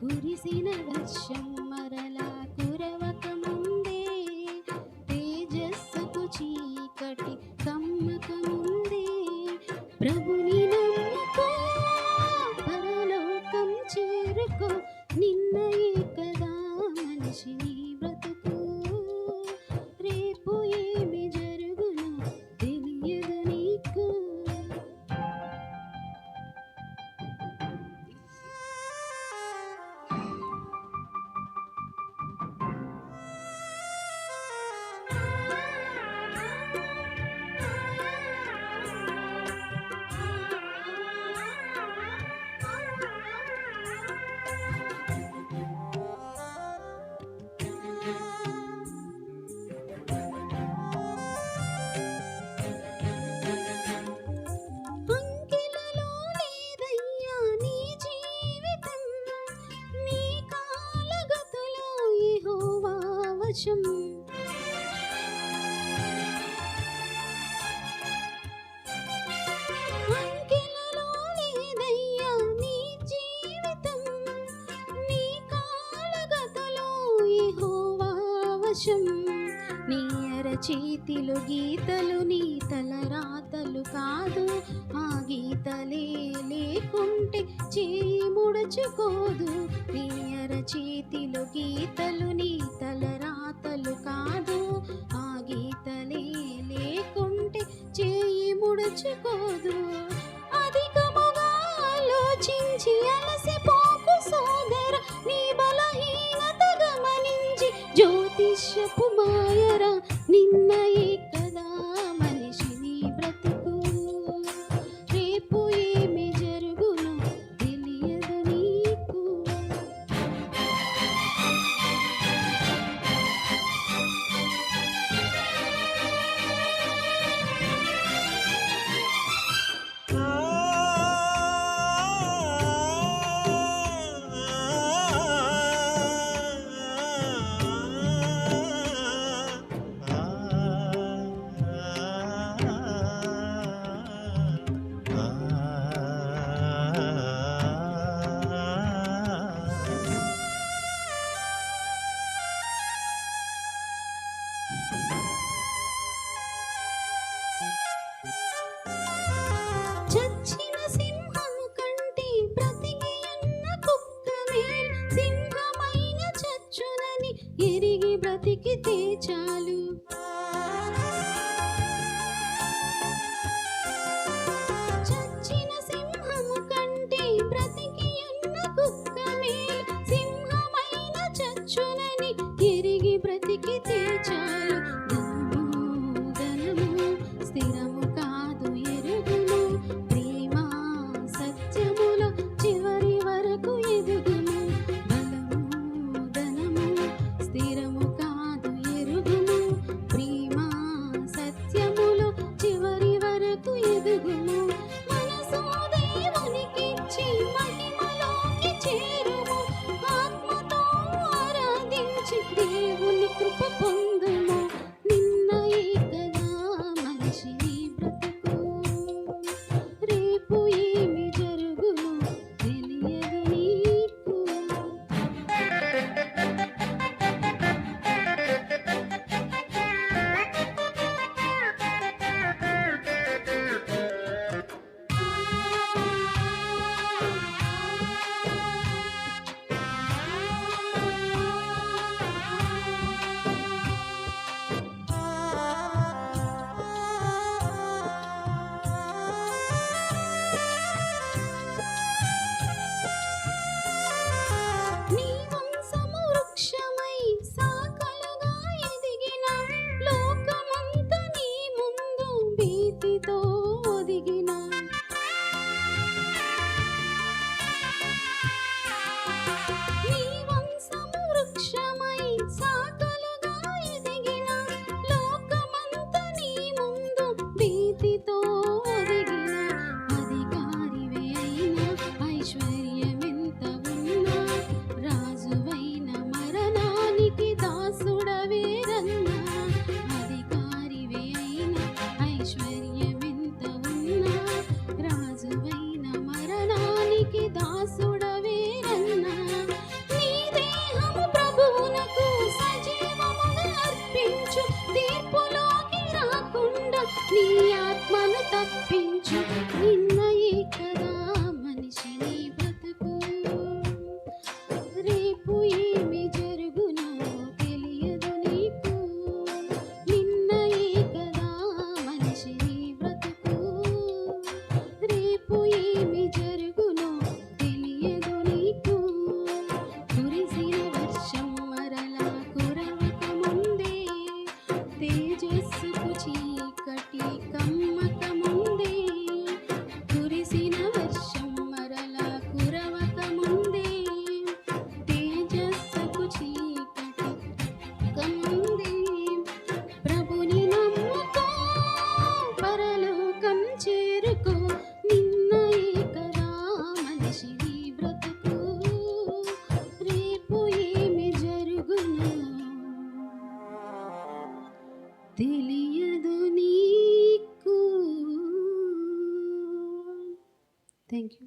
కురిసిన వర్షం మరలా కురవక ముందే తేజస్సుకు చీకటి కమ్మక ముందే. ప్రభుని నమ్ముకో పరలోకం చేరుకో. ఆకాశం ఆకాశం నీ చేతిలు గీతలు నీ తల రాతలు కాదు. ఆ గీతలే లేకుంటే చేయి ముడుచుకోదు నీ చేతిలు గీతలు నీ Ning! బ్రతికితే చాలు.